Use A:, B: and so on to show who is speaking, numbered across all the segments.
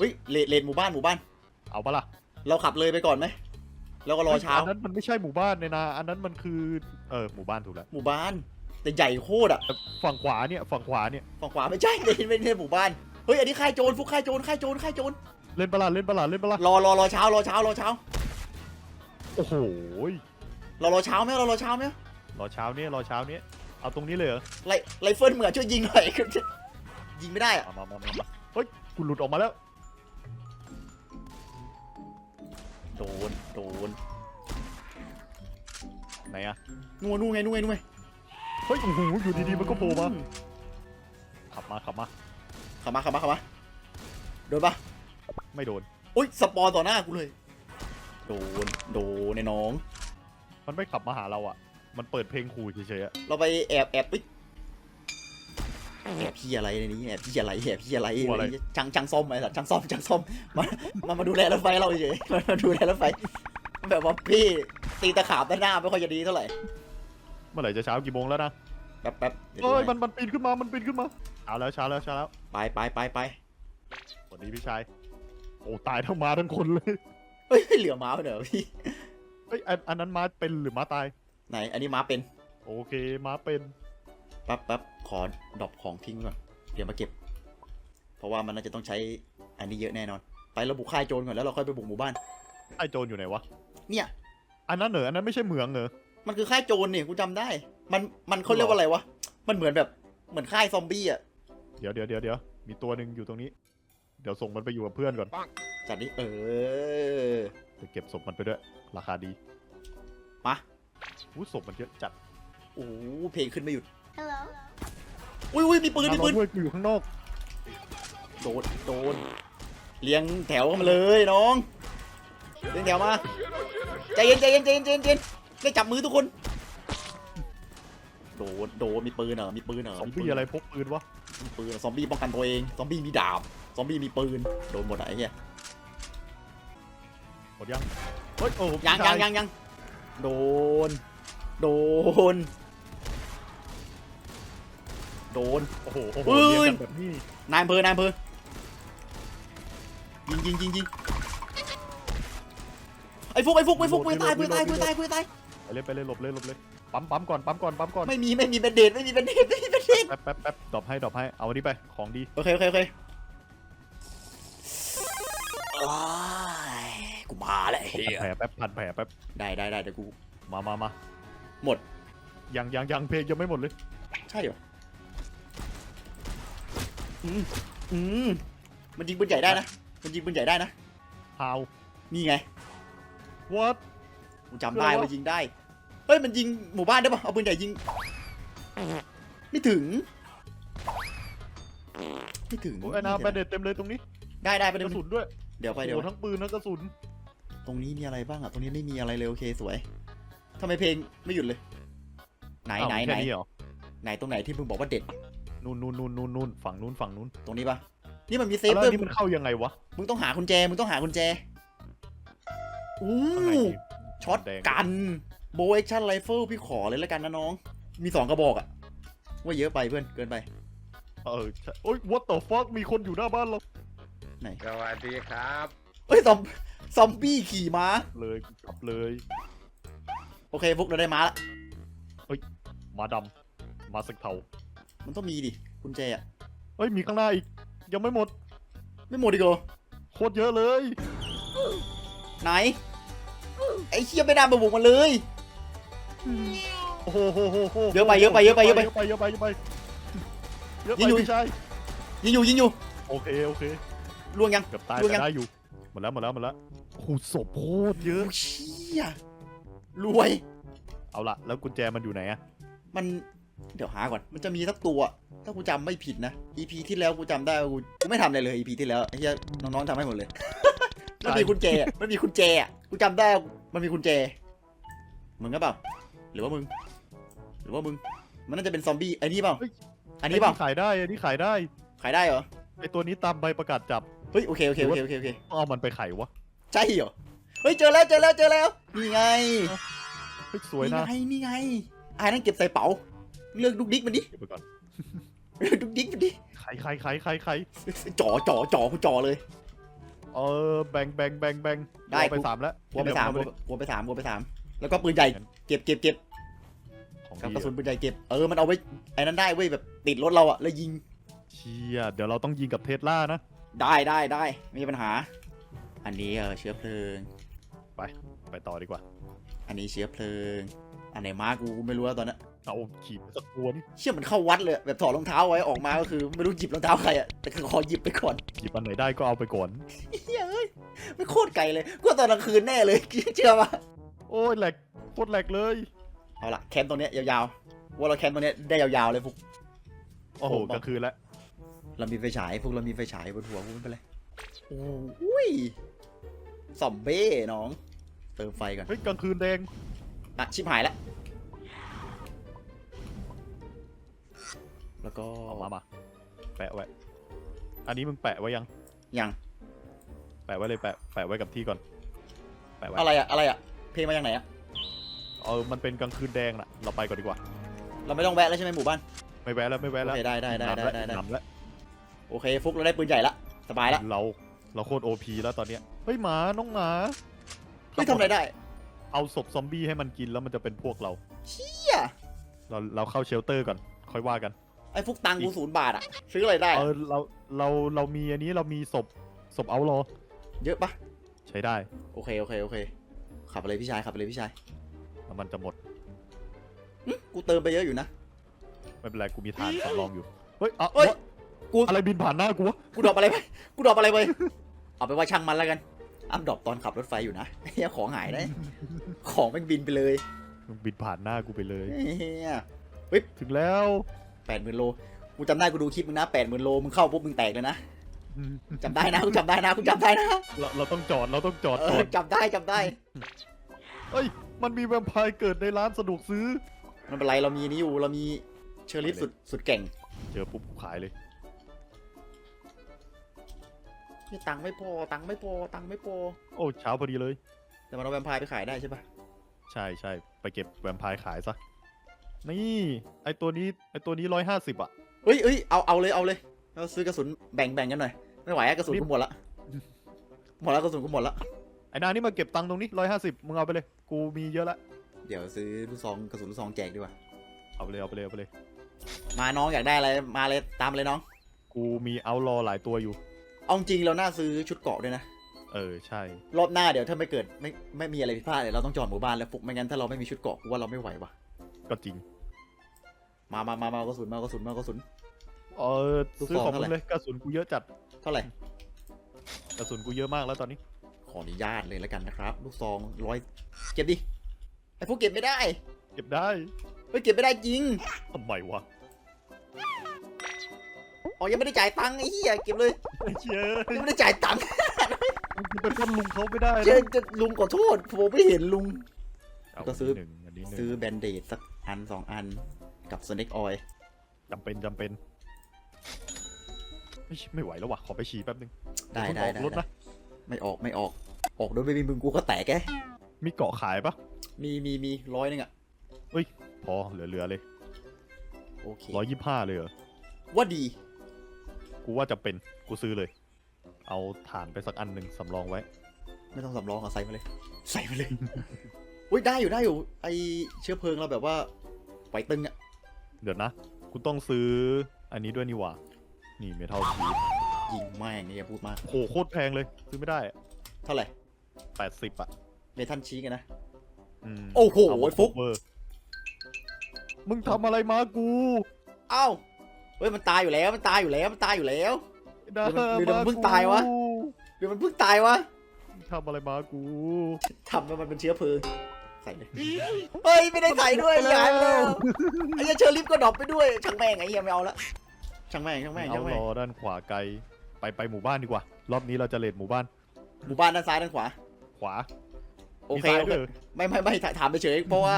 A: เฮ้ยเลนเลนหมู่บ้านหมู่บ้าน
B: เอาปะล่ะ
A: เราขับเลยไปก่อนไหมแล้วก็รอเช้า
B: อันนั้นมันไม่ใช่หมู่บ้านเนี่ยนะ อันนั้นมันคือเออหมู่บ้านถูกแล้ว
A: หมู่บ้าน แต่ใหญ่โคตรอะ
B: แต่ฝั่งขวาเนี่ยฝั่งขวาเนี่ย
A: ฝั่งขวาไม่ใช่ไม่ใช่ไม่ใช่หมู่บ้าน เฮ้ยอันนี้ค่ายโจรฟุกค่ายโจรค่ายโจรค่ายโจร
B: เล่นปะล่ะเล่นปะล่ะเล่นปะล่ะ
A: รอรอรอเช้ารอเช้ารอเช้า
B: โอ้โห
A: รอรอเช้าไหมรอรอเช้าไหม
B: รอเช้านี้รอเช้านี้เอาตรงนี้เลยเหรอ
A: ไรไรเฟิลเหมือนช่วยยิงหน่อย ยิงไม่ได้อะ
B: เอามามามามาเฮ้ยกูหลุดออกมาแล้ว
A: โดนโดน
B: ไหนอะ
A: นัวนู่นไงนู่นไงนู่นไง
B: เฮ้ยโอ้โหอยู่ดีๆมันก็โผล่มาขับมาขับมา
A: เข้ามาเข้ามาเข้ามาโดนปะ
B: ไม่โดน
A: อุ้ยสปอนต่อหน้ากูเลย โดนโดนในน้อง
B: มันไม่ขับมาหาเราอะมันเปิดเพลงขู่เฉยๆอะ
A: เราไปแอบแอบปิ๊ก แอบพี่อะไรในนี้แอบพี่อะไรแอบพี่อะไรจังจังซ่อมไอ้สัตว์จังซ่อมจังซ่อมมามามาดูแลรถไฟเราเฉยมามาดูแลรถไฟแบบว่าพี่ตีตะขาบด้านหน้าไม่ค่อยจะดีเท่าไหร่
B: เมื่อไหร่จะเช้ากี่โมงแล้วนะ
A: แป๊บแป๊บเดี๋ยว
B: เอ้
A: ดู
B: ย
A: ให้
B: มันมันปีนขึ้นมามันปีนขึ้นมาเช้าแล้วเช้าแล้วเช้าแล้ว
A: ไปไปไปไป
B: สวัสดีพี่ชายโอ้ตายทั้งมาทั้งคนเลย
A: เฮ้ยเหลือม้าไปเหรอพี่
B: เฮ้ยอันอันนั้นม้าเป็นหรือม้าตาย
A: ไหน อันนี้ม้าเป็น
B: โอเคม้าเป็น
A: แป๊บแป๊บขอดรอปของทิ้งก่อน เดี๋ยวมาเก็บ เพราะว่ามันน่าจะต้องใช้อันนี้เยอะแน่นอน ไประบุค่ายโจรก่อนแล้วเราค่อยไปบุกหมู่บ้าน
B: ไอ้โจรอยู่ไหนวะ
A: เนี่ย
B: อันนั้นเหรออันนั้นไม่ใช่เหมืองเหรอ
A: มันคือค่ายโจรเนี่ยกูจำได้ มันมันเขาเรียกว่าอะไรวะ มันเหมือนแบบเหมือนค่ายซอมบี้อะ
B: เดี๋ยวเดี๋ยวเดี๋ยวเดี๋ยวมีตัวหนึ่งอยู่ตรงนี้ เดี๋ยวส่งมันไปอยู่กับเพื่อนก่อน
A: จัดนี้เออ
B: เดี๋ยวเก็บศพมันไปด้วย ราคาดี
A: มา
B: อู้ศพมันเยอะจัด
A: โอ้โหเพลงขึ้นไม่หยุด
C: Hello.
A: อุ้ยอุ้ยมีปืนมีปืน
B: ด้วยกูอยู่ข้างนอก
A: โดนโดนเลี้ยงแถวมาเลยน้องเลี้ยงแถวมาใจเย็นใจเย็นใจเย็นใจเย็นใจเย็นได้จับมือทุกคน โดนโดนมีปืนเหรอมีปืนเหรอ
B: ซอม
A: มีปื
B: บี้
A: น
B: อะไรพกปืนวะ
A: มีปืนเหรอซอมบี้ป้องกันตัวเองซอมบี้มีดาบซอมบี้มีปืนโดนหมดอะไอ้เหี้ย
B: หมดยังเฮ้ยโอ้
A: ยัง
B: พี่
A: ยั
B: ชาง
A: ยังยังโดน โดน โดน
B: โอ้โหโอ้โห
A: ปืน
B: เรียงกันแบบนี้
A: นายอำเภอนายอำเภอยิงยิงยิงยิงไอ้ฟุกไอ้ฟุกไอ้ฟุกปืนตายปืนตายปืนตายปืนตาย
B: ไปเลยไปเลยหลบเลยหลบเลยปั๊มปั๊มก่อนปั๊มก่อนปั๊มก่อน
A: ไม่มีไม่มีแบนเดดไม่มีแบนเดดไม่มีแบนเดด
B: แป๊บแป๊บแป๊บดรอปให้ดรอปให้เอาอันนี้ไปของดี
A: โอเคโอเคโอเคอ้ายกูมาแล้ว
B: ผม
A: เฮี
B: พัน
A: ย
B: แผลแป๊บพันแผลแป๊บ
A: ได้ได้ได้เดี๋ยวกู
B: มามามา
A: หมด
B: ยังยังยังเพลงยังไม่หมดเลย
A: ใช่เหรอ อืมอืมมันยิงปืนใหญ่ได้นะ มันยิงปืนใหญ่ได้นะ
B: How
A: นี่ไง
B: what
A: กูจำได้
B: เดี๋ยว
A: ว่ายิงได้ เฮ้ย มันยิงหมู่บ้านได้ปะเอาปืนใหญ่ยิง ไม่ถึง ไม่ถึง
B: โอ้ยไอ้นาแบนเด็ดเต็มเลยตรงนี้
A: ได้ได้ไป
B: ก
A: เดี๋ย
B: ระ
A: ว
B: สุนด้วย
A: เดี๋ยวไป
B: โอ้
A: เดี๋ยว
B: โหทั้งปืนทั้งกระสุน
A: ตรงนี้มีอะไรบ้างอะ ตรงนี้ไม่มีอะไรเลยโอเคสวยทำไมเพลงไม่หยุดเลย ไหน
B: อ้าว
A: ไหน
B: มี
A: ไหน
B: แค่นี้เหรอ
A: ไหนตรงไหนที่มึงบอกว่าเด็ด
B: นู่นนู่นนู่นนู่นนู่นฝั่งนู้นฝั่งนู้น
A: ตรงนี้ปะนี่มันมีเซฟ
B: แล้ว
A: ด้วย
B: นี่มันเข้ายังไงวะ
A: มึงต้องหากุญแจมึงต้องหากุญแจอู้
B: ข้างในมี
A: ช็อต
B: แดง
A: กันโบเอ็กชั่นไรเฟิลพี่ขอเลยแล้วกันนะน้อง มีสองกระบอกอะว่าเยอะไปเพื่อนเกินไป
B: เออใช่โอ้ย what the fuck มีคนอยู่หน้าบ้านเรา
A: ไหน
D: สวัสดีครับ
A: เฮ้ยซอมซอมบี้ขี่ม้า
B: เลยกลับเลย
A: โอเคฟุกเราได้ม้าละ
B: มาดำมาสักเทา
A: มันต้องมีดิกุญแจอะ
B: เฮ้ยมีข้างหน้าอีก ยังไม่หมด
A: ไม่หมดอีกเหรอ
B: โคตรเยอะเลย
A: ไหน ไอ้เชี่ยไม่ได้มาบุกมันเลย
B: โอ้โหโหโหโห
A: เยอะไปเยอะไปเยอะไปเยอะไป
B: เยอะไปเยอะไปเยอะไปเยอะไป
A: ยิงอยู่
B: พี่ชาย
A: ยิงอยู่ยิงอยู่
B: โอเคโอเค
A: ล่วงยัง
B: เกือบตาย
A: ล่วงยั
B: แต่
A: ง
B: ได้อยู่หมดแล้วหมดแล้วหมดแล้วโอ้โหศพโคตรเยอะ
A: โอ้เชี่ยรวย
B: เอาละแล้วกุญแจมันอยู่ไหนอะ
A: มัน เดี๋ยวหาก่อน มันจะมีสักตัว ถ้ากูจำไม่ผิดนะ EP ที่แล้วกูจำได้ว่ากูกูไม่ทำอะไรเลย EP ที่แล้วไอ้เหี้ยน้องๆทำให้หมดเลย มันมีกุญแจอะมันมีกุญแจอะกูจำได้ว่ามันมีกุญแจ มึงก็เปล่า หรือว่ามึง หรือว่ามึง มันน่าจะเป็นซอมบี้ไอ้นี่เปล่า อันนี้เปล่า
B: ขายได้ อันนี้ขายได้
A: ขายได้เหรอ
B: ไอตัวนี้ตามใบประกาศจับ
A: เฮ้ยโอเคโอเคโอเคโอเคโอเค
B: ต้องเอามันไปขายวะ
A: ใช่เหรอ เฮ้ยเจอแล้วเจอแล้วเจอแล้ว นี่ไง
B: เฮ้ยสวย
A: นี่
B: นะ
A: ไงนี่ไงไอ้นั่นเก็บใส่เป๋า เลือกดุกดิกมันดิ
B: เก็บไปก่อน
A: เลือกดุกดิกมันดิ
B: ขายขายขายขายขาย
A: จ่อจ่อจ่อกูจ่อเลย
B: เออแบ่งแบ่งแบ่งแบ่ง
A: ได้
B: เอาไป
A: กู
B: สามแล้ว
A: วัวไปสาม
B: ที่
A: วั
B: เห
A: ว
B: ลือ
A: วัวไปสามวัวไปสามแล้วก็ปืนใหญ่เก็บเก็บเก็บ
B: ของ
A: กับ
B: ดี
A: กระสุนปืนใหญ่เก็บเออมันเอาไว้ไอ้นั้นได้เว้ยแบบติดรถเราอะแล้วยิง
B: เชี่ยเดี๋ยวเราต้องยิงกับเทสลานะ
A: ได้ได้ได้ไม่มีปัญหา อันนี้เออเชื้อเพลิง
B: ไปต่อดีกว่า
A: อันนี้เชื้อเพลิง อันไหนมากูไม่รู้แล้วตอนนั้น
B: เอาขีดสักตัวนี่
A: เชื่อมันเข้าวัดเลยแบบถอดรองเท้าไว้ออกมาก็คือไม่รู้หยิบรองเท้าใครอะแต่คือขอหยิบไปก่อน
B: หยิบอันไหนได้ก็เอาไปก่อน
A: เฮ้ยเอ้ยไม่โคตรไกลเลยกูว่าตอนกลางคืนแน่เลยเชื่อปะ
B: โอ้ยแหลกโคตรแหลกเลย
A: เอาละแคมป์ตรงเนี้ยยาวๆว่าเราแคมป์ตรงเนี้ยได้ยาวๆเลยพวก
B: โอ้โห
A: ผมบอก
B: กลางคืนแล้ว
A: เรามีไฟฉายพวกเรามีไฟฉายบนหัวกูไม่เป็นไรโอ้ยซอมเบ้น้อง เติมไฟก่อน
B: เฮ้ยกลางคืนแดง
A: อะชิบหายแล้ว แล้วก็
B: เอามามาแปะไว้ อันนี้มึงแปะไว้ยัง
A: ยัง
B: แปะไว้เลยแปะแปะไว้กับที่ก่อน แปะไว้
A: อะไรอะอะไรอะเพลงมาจากไหนอะ
B: เออ มันเป็นกลางคืนแดงน่ะ เราไปก่อนดีกว่า
A: เราไม่ต้องแวะแล้วใช่ไหมหมู่บ้าน
B: ไม่แวะแล้วไม่แวะ
A: โอ
B: แล้ว
A: เคได้ได้ได้ได้ได้ได้
B: นำแล้ว
A: โอเคฟุกเราได้ปืนใหญ่ละสบายละ
B: เรา เราโคตรโอพีแล้วตอนเนี้ย เฮ้ยหมา น้องหมา
A: เฮ้ยทำอะไรได้
B: เอาศพซอมบี้ให้มันกินแล้วมันจะเป็นพวกเรา
A: เฮีย
B: เรา เราเข้าเชลเตอร์ก่อน ค่อยว่ากัน
A: ไอ้ฟุกตังค์กูศูนย์บาทอะซื้ออะไรได้
B: เอ
A: อะ
B: อเราเราเรามีอันนี้เรามีศพศพเอารอ
A: เยอะปะ
B: ใช้ได้
A: โอเคโอเคโอเค ขับไปเลยพี่ชายขับไปเลยพี่ชาย
B: แล้วมันจะหมด
A: หึกูเติมไปเยอะอยู่นะ
B: ไม่เป็นไรกูมีฐานสำรองอยู่เฮ้ยเอา
A: เฮ้ย กู
B: อะไรบินผ่านหน้ากูวะ
A: กูดรอปอะไรไปกูดรอปอะไรไปเอาไปว่าช่างมันแล้วกันอ้ำดรอปตอนขับรถไฟอยู่นะเฮียของหายได้ของแม่งบินไปเลย
B: มึงบินผ่านหน้ากูไปเลย
A: เฮีย
B: ถึงแล้ว
A: แปดหมื่นโลกูจำได้กูดูคลิปมึงนะแปดหมื่นโลมึงเข้าปุ๊บมึงแตกเลยนะจำได้นะกูจำได้นะกูจำได้นะ
B: เราเราต้องจอดเราต้องจอด
A: เอ
B: ก่อ
A: อนจำได้จำได้
B: เอ้ย มันมีแวมไพร์เกิดในร้านสะดวกซื้อ
A: ไมันเป็นไรเรามีนี่อยู่เรามีเชอร์ลิฟสุดสุดเก่ง
B: เจอปุ๊บกูขายเลย
A: นี่ตังค์ไม่พอตังค์ไม่พอตังค์ไม่พอ
B: โอ้เช้าพอดีเลย
A: แต่มันเอาแวมไพร์ไปขายได้ใช่ปะ
B: ใช่ใช่ไปเก็บแวมไพร์ขายซะ นี่ไอตัวนี้ไอตัวนี้ร้อยห้าสิบอะ
A: เอ้ยเอ้ยเอาเอาเลยเอาเลยเราซื้อกระสุนแบ่งแบ่งกันหน่อยไม่ไหวอะกระสุนกูหมดละหมดแล้วกระสุนกูหมดละ
B: ไอนานี่มาเก็บตังค์ตรงนี้ร้อยห้าสิบมึงเอาไปเลย กูมีเยอะละ
A: เดี๋ยวซื้อลูกซองกระสุนลูกซองแจกดีกว่า
B: เอาไปเลยเอาไปเลยเอาไปเลย
A: มาน้องอยากได้อะไรมาเลยตามเลยน้อง
B: กูมีเอารอหลายตัวอยู่
A: เอาจริงเราน่าซื้อชุดเกราะด้วยนะ
B: เออใช่
A: รอบหน้าเดี๋ยวถ้าไม่เกิดไม่ไม่มีอะไรผิดพลาดเดี๋ยวเราต้องจอดหมู่บ้านแล้วฟุกไม่งั้นถ้าเราไม่มีชุดเกราะกูว่าเราไม่ไหววะ
B: ก็จริง
A: มามามามาเอากระสุนมาเอากระสุนมาเอากระสุน
B: เออ
A: ลูก
B: ซื้อ
A: ซอง
B: ของ
A: เท่าไหร่
B: มึงเลยกระสุนกูเยอะจัด
A: เท่าไหร่
B: กระสุนกูเยอะมากแล้วตอนนี้
A: ขออนุญาตเลยแล้วกันนะครับ ลูกซองร้อยเก็บดิไอ้พวกเก็บไม่ได้
B: เก็บได้
A: เฮ้ยเก็บไม่ได้จริง
B: ทำไมวะ
A: อ๋อยังไม่ได้จ่ายตังค์ไอ้เหี้ยเก็บเลย
B: ไอ้เชี่ย
A: ยังไม่ได้จ่ายตังค์
B: มึงเป็นคนลุงเขาไม่ได้
A: เจ
B: นะ
A: อจะลุงขอโทษผมไม่เห็นลุง
B: เอา
A: ก็ซื้อ
B: นนี้หนึ่งอันนี้หนึ่ง
A: ซื้อแบนเดดสัก อันสองอันกับสเน็กออย
B: จำเป็นจำเป็นเฮ้ยไม่ไหวแล้ววะขอไปฉี่แป๊บนึง
A: ได้
B: เพิ่ง
A: ได้
B: ออก
A: ได้
B: รถ
A: ได้
B: นะ
A: ไม่ออกไม่ออก ออกโดยไม่มีมึงกูก็แตกแก
B: มีเกาะขายปะ
A: มีมีมีร้อยนึงอะ
B: พอเหลือๆเลย
A: โอเค
B: ร้อยยี่ห้าเลยเหรอ
A: ว่าดี
B: กูว่าจะเป็นกูซื้อเลย เอาฐานไปสักอันหนึ่งสำรองไว้
A: ไม่ต้องสำรองอะใส่มาเลย ใส่มาเลย อุ้ยได้อยู่ได้อยู่ ไอเชื้อเพลิงเราแบบว่าไหวตึงอะ
B: เดี๋ยวนะกูต้องซื้ออันนี้ด้วยนี่หว่า นี่เมทัลชีส
A: ยิงแม่งนี่อย่าพูดมาก
B: โหโคตรแพงเลย ซื้อไม่ได้
A: เท่าไหร่
B: แปดสิบอะ
A: เมทัลชีกันนะ
B: อืม
A: โอ้โห
B: เามา
A: ฟุก
B: cover มึงทำอะไรมากู
A: เอ้าเฮ้ยมันตายอยู่แล้วมันตายอยู่แล้วมันตายอยู่แล้ว
B: ด่
A: หรือมันหรือมันาเพิ่งตายวะ
B: กู
A: เดี๋ยวมันเพิ่งตายวะ
B: ทำอะไรมากู
A: ทำแล้วมันเป็นเชื้อเพลิง ใส่เลยเฮ้ยไม่ได้ใส่ด้วยหายไปแล้วไอ้เหี้ยเชอร์ลิฟก็ดรอปไปด้วยช่างแม่งไอ้เหี้ยไม่เอาละช่างแม่งช่างแม่ง
B: เอา
A: ช่างแม่
B: รงอด้านขวาไกล ไปไปหมู่บ้านดีกว่า รอบนี้เราจะเลดหมู่บ้าน
A: หมู่บ้านด้านซ้ายด้านขวา
B: ขวา
A: โอเค
B: มีซ้าย
A: โอเค
B: ด้วยหร
A: ไม่ไม่ไม่ถถามไปเฉยเพราะว่า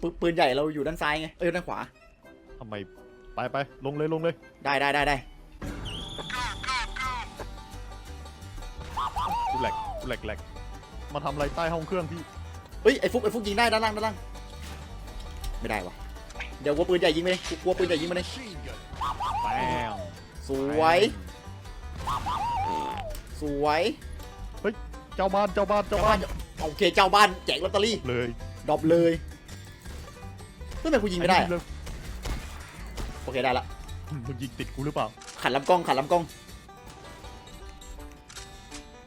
A: ปืนปืนใหญ่เราอยู่ด้านซ้ายไงเออด้านขวา
B: ทำไม ไปไปลงเลยลงเลย
A: ได้ได้ได้ได้
B: กูแหลกกูแหลกแหลกมาทำอะไรใต้ห้องเครื่องพี่
A: เฮ้ยไอ้ฟุกไอ้ฟุกยิงได้ด้านล่างด้านล่างไม่ได้วะเดี๋ยวกลัวปืนใหญ่ยิงไปเลยกูกลัวปืนใหญ่ยิงมาเลย
B: แป้ง
A: สวย สวย
B: เจ้าบ้านเจ้าบ้านเจ้า
A: เจ้า
B: บ้า
A: บ้านนโอเคเจ้าบ้านแจกลอตเตอรี่
B: เลย
A: ดรอปเลยทำไมกูยิงไม่ได้อะ
B: เลย
A: โอเคได้ละ
B: มึงยิงติดกูหรือเปล่า
A: ขันลำกล้องขันลำกล้อง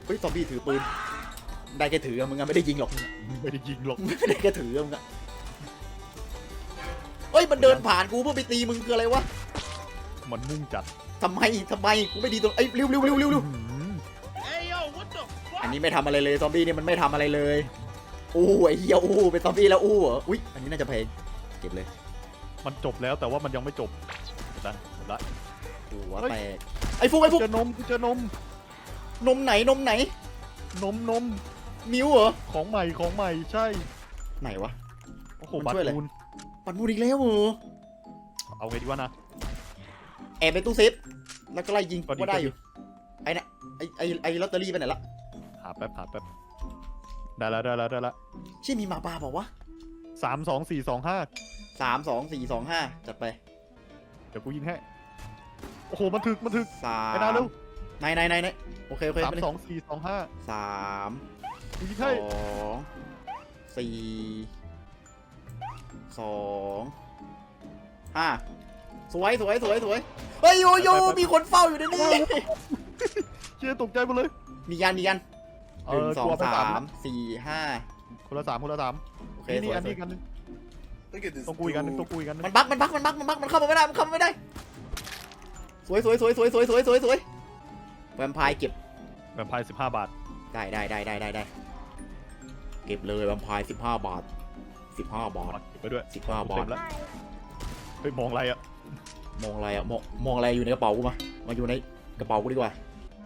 A: เฮ้ยซอมบี้ถือปืน ได้แค่ถืออะมึงอะไม่ได้ยิงหรอก
B: ไม่ได้ยิงหรอก
A: ไม่ได้แค่ถืออะมึงอะเฮ้ยมันเดินผ่านกูเพื่อไปตีมึงคืออะไรวะ
B: มันมุ่งจัด
A: ทำไมทำไมกูไม่ดีตรงไอ้ยเร็วเร็วเร็วเร็วเร็ว
B: อื้อหือ
A: อันนี้ไม่ทำอะไรเลยซอมบี้เนี่ยมันไม่ทำอะไรเลยอู้ไอ้เหี้ยอู้เป็นซอมบี้แล้วอู้เหรออุ้ยอันนี้น่าจะเพลงเก็บเลย
B: มันจบแล้วแต่ว่ามันยังไม่จบเห็นละเห็นละ
A: หัว
B: เฮ้ย
A: แตกไอ้ฟุกไอ้ฟุก
B: เจอนมกูเจอนม
A: นมไหนนมไหน
B: นมนม
A: มิวเหรอ
B: ของใหม่ของใหม่ใช่
A: ไหนวะ
B: โอ้โห
A: มัน
B: บัต
A: ช่วยอะไร
B: รคูณ
A: ปันมูดอีกแล้วเหรอ
B: เอาไงดีวะนะ
A: แอบในตู้เซฟแล้วก็ไล่ยิง
B: ก็ดี
A: ก็ได้
B: ก็ดี
A: อยู่ ไอ้น่ะไอ้ไอ้ไอ้ลอตเตอรี่ไปไหนละ
B: หาแป๊บหาแป๊บได้แล้วได้แล้วได้แล้ว
A: เชี่ยมีหมาป่าบอกว่าวะ
B: สามสองสี่สองห้า
A: สามสองสี่สองห้าจัดไป
B: เดี๋ยวกูยิงให้โอ้โหมันถึกมันถึก
A: สา
B: ไอ้นามเร็ว
A: ไหนไหนไหนไหนโอเคโอเค
B: สาม
A: ไปเลย
B: สองสี่สองห้า
A: สาม
B: กูยิง
A: ส
B: ให้
A: องสี่สองห้าสวยสวยสวยสวยเฮ้ยโยโยมีคนเฝ้าอยู่ในนี้
B: เชี่ยตกใจหมดเลย
A: มียันมียัน
B: เอ
A: หนึ่ง
B: อ
A: สอกง
B: ลัวไป
A: สา
B: สาม
A: มสี่ห้า
B: คนละสามคนละสาม
A: โอเค
B: นี่
A: ส
B: นี่
A: วย
B: อัน
A: สวย
B: นี้กันง
C: Look at this
B: ต้องกูอีกอันหนึง
C: dude.
B: ต้องกูอีกอันหนึง
A: มันบักมันบักมันบักมันบักมันเข้ามาไม่ได้มันเข้ามาไม่ได้ สวยสวยสวยสวยสวยสวยสวยสวยแวมไพร์เก็บ
B: แวมไพร์สิบห้าบาท
A: ได้ได้ได้ได้ได้ได้ เก็บเลยแวมไพร์สิบห้าบาทสิบห้าบาท
B: เก็บไปด้วย
A: สิบห้าบา
B: เต็
A: ท
B: มแล้วเฮ้ยมองอะไรอะ
A: มองอะไรอะมองมองอะไรอยู่ในกระเป๋ากูมามาอยู่ในกระเป๋ากูดีกว่า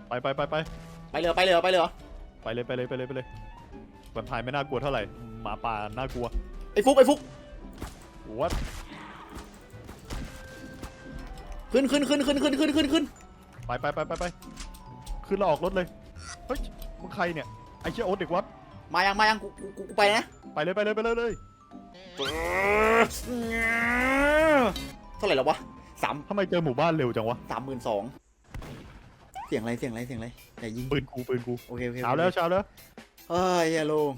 B: ไปไปไปไป
A: ไปเลยเหรอไปเลยเหรอไปเลยเหรอ
B: ไปเลยไปเลยไปเลยไปเลยแวมไพร์ไม่น่ากลัวเท่าไหร่หมาป่าน่ากลัว
A: ไอ้ฟุกไอ้ฟุก
B: วัด
A: ขึ้นขึ้นขึ้นขึ้นขึ้นขึ้นขึ้นขึ้น
B: ไปไปไปไปไปขึ้นแล้วออกรถเลยเฮ้ยมึงใครเนี่ยไอ้เชี่ยโอ๊ตเด็กวัด
A: มายังมายังกูกูกูกูไปนะ
B: ไปเลยไปเลยไปเลยเลย
A: เท่าไหร่แล้ววะสาม
B: ทำไมเจอหมู่บ้านเร็วจังวะ
A: สามหมื่นสองเสียงอะไรเสียงอะไรเสียงอะไรอย่ายิง
B: ปืนกูปืนกู
A: โอเคโอเคโอค
B: เช้าแล้วเช้าแล้ว
A: เฮ้ยเฮียโลง